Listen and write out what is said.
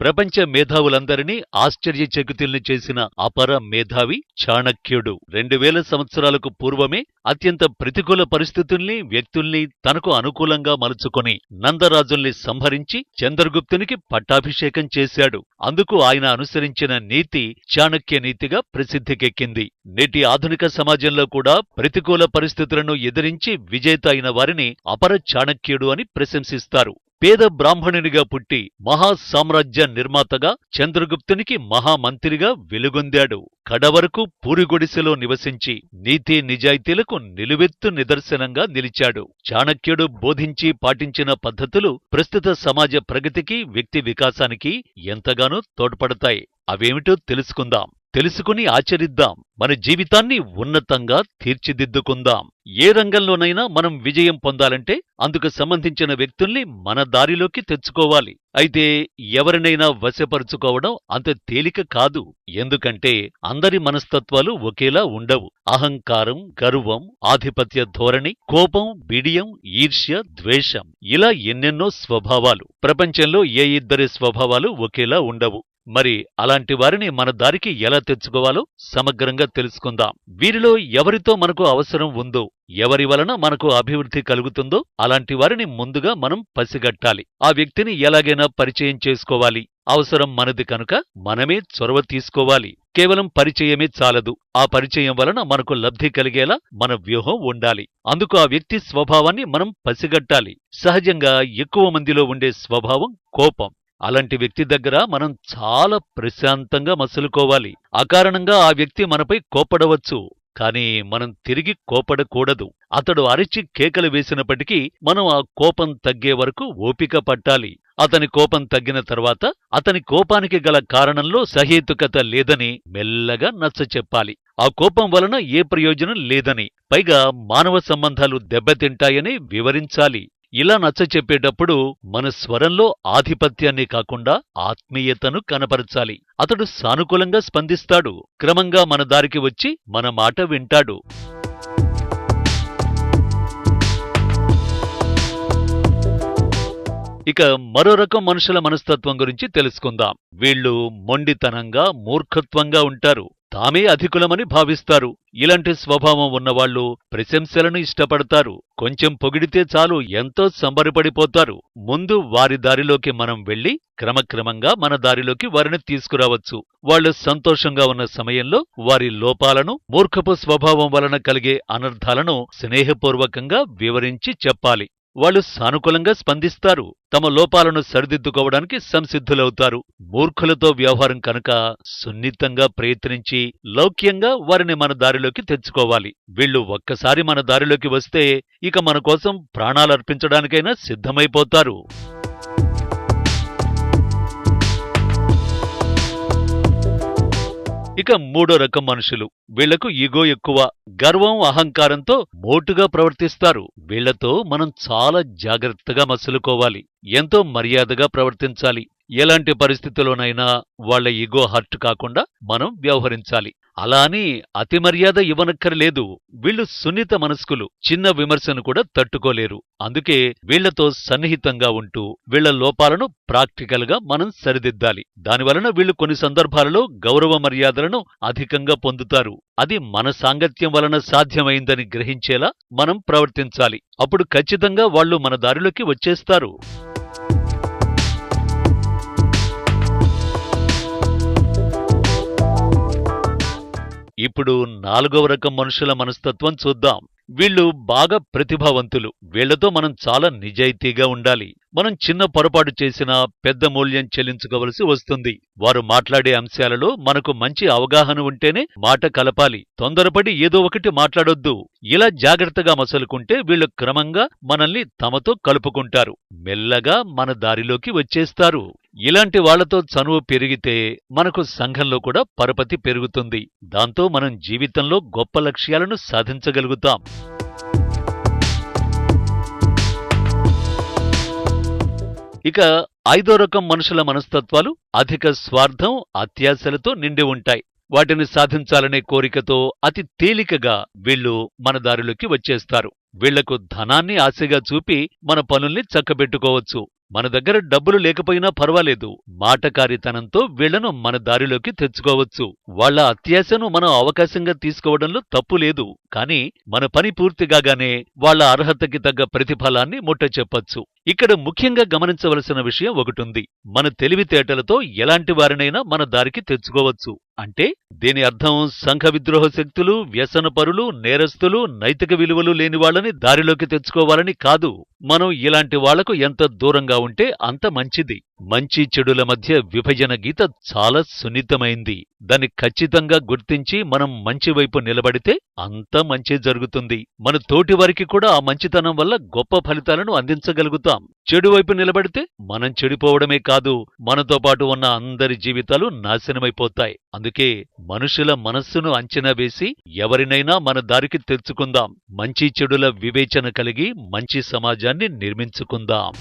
ప్రపంచ మేధావులందరినీ ఆశ్చర్యచకితుల్ని చేసిన అపర మేధావి చాణక్యుడు. రెండు వేల సంవత్సరాలకు పూర్వమే అత్యంత ప్రతికూల పరిస్థితుల్ని వ్యక్తుల్ని తనకు అనుకూలంగా మలుచుకొని నందరాజుల్ని సంహరించి చంద్రగుప్తునికి పట్టాభిషేకం చేశాడు. అందుకు ఆయన అనుసరించిన నీతి చాణక్య నీతిగా ప్రసిద్ధికెక్కింది. నేటి ఆధునిక సమాజంలో కూడా ప్రతికూల పరిస్థితులను ఎదిరించి విజేత అయిన వారిని అపర చాణక్యుడు అని ప్రశంసిస్తారు. పేద బ్రాహ్మణునిగా పుట్టి మహాసామ్రాజ్య నిర్మాతగా చంద్రగుప్తునికి మహామంత్రిగా వెలుగొందాడు. కడవరకు పూరిగొడిసెలో నివసించి నీతి నిజాయితీలకు నిలువెత్తు నిదర్శనంగా నిలిచాడు. చాణక్యుడు బోధించి పాటించిన పద్ధతులు ప్రస్తుత సమాజ ప్రగతికి వ్యక్తి వికాసానికి ఎంతగానో తోడ్పడతాయి. అవేమిటో తెలుసుకుందాం. తెలుసుకుని ఆచరిద్దాం. మన జీవితాన్ని ఉన్నతంగా తీర్చిదిద్దుకుందాం. ఏ రంగంలోనైనా మనం విజయం పొందాలంటే అందుకు సంబంధించిన వ్యక్తుల్ని మన దారిలోకి తెచ్చుకోవాలి. అయితే ఎవరినైనా వశపరుచుకోవడం అంత తేలిక కాదు. ఎందుకంటే అందరి మనస్తత్వాలు ఒకేలా ఉండవు. అహంకారం గర్వం ఆధిపత్య ధోరణి కోపం బిడియం ఈర్ష్య ద్వేషం ఇలా ఎన్నెన్నో స్వభావాలు. ప్రపంచంలో ఏ ఇద్దరి స్వభావాలు ఒకేలా ఉండవు. మరి అలాంటి వారిని మన దారికి ఎలా తెచ్చుకోవాలో సమగ్రంగా తెలుసుకుందాం. వీరిలో ఎవరితో మనకు అవసరం ఉందో ఎవరి వలన మనకు అభివృద్ధి కలుగుతుందో అలాంటి వారిని ముందుగా మనం పసిగట్టాలి. ఆ వ్యక్తిని ఎలాగైనా పరిచయం చేసుకోవాలి. అవసరం మనది కనుక మనమే చొరవ తీసుకోవాలి. కేవలం పరిచయమే చాలదు. ఆ పరిచయం వలన మనకు లబ్ధి కలిగేలా మన వ్యూహం ఉండాలి. అందుకు ఆ వ్యక్తి స్వభావాన్ని మనం పసిగట్టాలి. సహజంగా ఎక్కువ మందిలో ఉండే స్వభావం కోపం. అలాంటి వ్యక్తి దగ్గర మనం చాలా ప్రశాంతంగా మసులుకోవాలి. అకారణంగా ఆ వ్యక్తి మనపై కోపడవచ్చు కానీ మనం తిరిగి కోపడకూడదు. అతడు అరిచి కేకలు వేసినప్పటికీ మనం ఆ కోపం తగ్గే వరకు ఓపిక పట్టాలి. అతని కోపం తగ్గిన తర్వాత అతని కోపానికి గల కారణంలో సహేతుకత లేదని మెల్లగా నచ్చచెప్పాలి ఆ కోపం వలన ఏ ప్రయోజనం లేదని పైగా మానవ సంబంధాలు దెబ్బతింటాయని వివరించాలి. ఇలా నచ్చ చెప్పేటప్పుడు మన స్వరంలో ఆధిపత్యాన్ని కాకుండా ఆత్మీయతను కనపరచాలి. అతడు సానుకూలంగా స్పందిస్తాడు. క్రమంగా మన దారికి వచ్చి మన మాట వింటాడు. ఇక మరో రకం మనుషుల మనస్తత్వం గురించి తెలుసుకుందాం. వీళ్ళు మొండితనంగా మూర్ఖత్వంగా ఉంటారు. తామే అధికులమని భావిస్తారు. ఇలాంటి స్వభావం ఉన్నవాళ్ళు ప్రశంసలను ఇష్టపడతారు. కొంచెం పొగిడితే చాలు ఎంతో సంబరపడిపోతారు. ముందు వారి దారిలోకి మనం వెళ్ళి క్రమక్రమంగా మన దారిలోకి వారిని తీసుకురావచ్చు. వాళ్ళు సంతోషంగా ఉన్న సమయంలో వారి లోపాలను మూర్ఖపు స్వభావం వలన కలిగే అనర్థాలను స్నేహపూర్వకంగా వివరించి చెప్పాలి. వాళ్ళు సానుకూలంగా స్పందిస్తారు. తమ లోపాలను సరిదిద్దుకోవడానికి సంసిద్ధులవుతారు. మూర్ఖులతో వ్యవహారం కనుక సున్నితంగా ప్రయత్నించి లౌక్యంగా వారిని మన దారిలోకి తెచ్చుకోవాలి. వీళ్ళు ఒక్కసారి మన దారిలోకి వస్తే ఇక మన కోసం ప్రాణాలర్పించడానికైనా సిద్ధమైపోతారు. ఇక మూడో రకం మనుషులు. వీళ్ళకు ఈగో ఎక్కువ. గర్వం అహంకారంతో మోటుగా ప్రవర్తిస్తారు. వీళ్ళతో మనం చాలా జాగ్రత్తగా మసులుకోవాలి. ఎంతో మర్యాదగా ప్రవర్తించాలి. ఎలాంటి పరిస్థితుల్లోనైనా వాళ్ళ ఈగో హర్ట్ కాకుండా మనం వ్యవహరించాలి. అలా అని అతి మర్యాద ఇవ్వనక్కర్లేదు. వీళ్ళు సున్నిత మనస్కులు చిన్న విమర్శను కూడా తట్టుకోలేరు. అందుకే వీళ్ళతో సన్నిహితంగా ఉంటూ వీళ్ళ లోపాలను ప్రాక్టికల్గా మనం సరిదిద్దాలి. దానివలన వీళ్ళు కొన్ని సందర్భాలలో గౌరవ మర్యాదలను అధికంగా పొందుతారు. అది మన సాంగత్యం వలన సాధ్యమైందని గ్రహించేలా మనం ప్రవర్తించాలి. అప్పుడు ఖచ్చితంగా వాళ్ళు మన దారిలోకి వచ్చేస్తారు. ఇప్పుడు నాలుగవ రకం మనుషుల మనస్తత్వం చూద్దాం. వీళ్ళు బాగా ప్రతిభావంతులు. వీళ్ళతో మనం చాలా నిజాయితీగా ఉండాలి. మనం చిన్న పొరపాటు చేసినా పెద్ద మూల్యం చెల్లించుకోవలసి వస్తుంది. వారు మాట్లాడే అంశాలలో మనకు మంచి అవగాహన ఉంటేనే మాట కలపాలి. తొందరపడి ఏదో ఒకటి మాట్లాడొద్దు. ఇలా జాగ్రత్తగా మసలుకుంటే వీళ్ళు క్రమంగా మనల్ని తమతో కలుపుకుంటారు. మెల్లగా మన దారిలోకి వచ్చేస్తారు. ఇలాంటి వాళ్ళతో చనువు పెరిగితే మనకు సంఘంలో కూడా పరపతి పెరుగుతుంది. దాంతో మనం జీవితంలో గొప్ప లక్ష్యాలను సాధించగలుగుతాం. ఇక ఐదో రకం మనుషుల మనస్తత్వాలు అధిక స్వార్థం అత్యాశలతో నిండి ఉంటాయి. వాటిని సాధించాలనే కోరికతో అతి తేలికగా వీళ్ళు మన దారిలోకి వచ్చేస్తారు. వీళ్ళకు ధనాన్ని ఆశగా చూపి మన పనుల్ని చక్కబెట్టుకోవచ్చు. మన దగ్గర డబ్బులు లేకపోయినా పర్వాలేదు. మాటకారితనంతో వీళ్ళను మన దారిలోకి తెచ్చుకోవచ్చు. వాళ్ళ అత్యాశను మనం అవకాశంగా తీసుకోవడంలో తప్పు లేదు. కానీ మన పని పూర్తిగాగానే వాళ్ళ వాళ్ళ అర్హతకి తగ్గ ప్రతిఫలాన్ని ముట్ట చెప్పొచ్చు. ఇక్కడ ముఖ్యంగా గమనించవలసిన విషయం ఒకటుంది. మన తెలివితేటలతో ఎలాంటి వారినైనా మన దారికి తెచ్చుకోవచ్చు. అంటే దీని అర్థం సంఘ విద్రోహ శక్తులు వ్యసనపరులు నేరస్తులు నైతిక విలువలు లేని వాళ్ళని దారిలోకి తెచ్చుకోవాలని కాదు. మనం ఇలాంటి వాళ్ళకు ఎంత దూరంగా ఉంటే అంత మంచిది. మంచి చెడుల మధ్య విభజన గీత చాలా సున్నితమైంది. దాన్ని ఖచ్చితంగా గుర్తించి మనం మంచి వైపు నిలబడితే అంత మంచి జరుగుతుంది. మన తోటి వారికి కూడా ఆ మంచితనం వల్ల గొప్ప ఫలితాలను అందించగలుగుతాం. చెడు వైపు నిలబడితే మనం చెడిపోవడమే కాదు మనతో పాటు ఉన్న అందరి జీవితాలు నాశనమైపోతాయి. అందుకే మనుషుల మనస్సును అంచనా వేసి ఎవరినైనా మన దారికి తెచ్చుకుందాం. మంచి చెడుల వివేచన కలిగి మంచి సమాజాన్ని నిర్మించుకుందాం.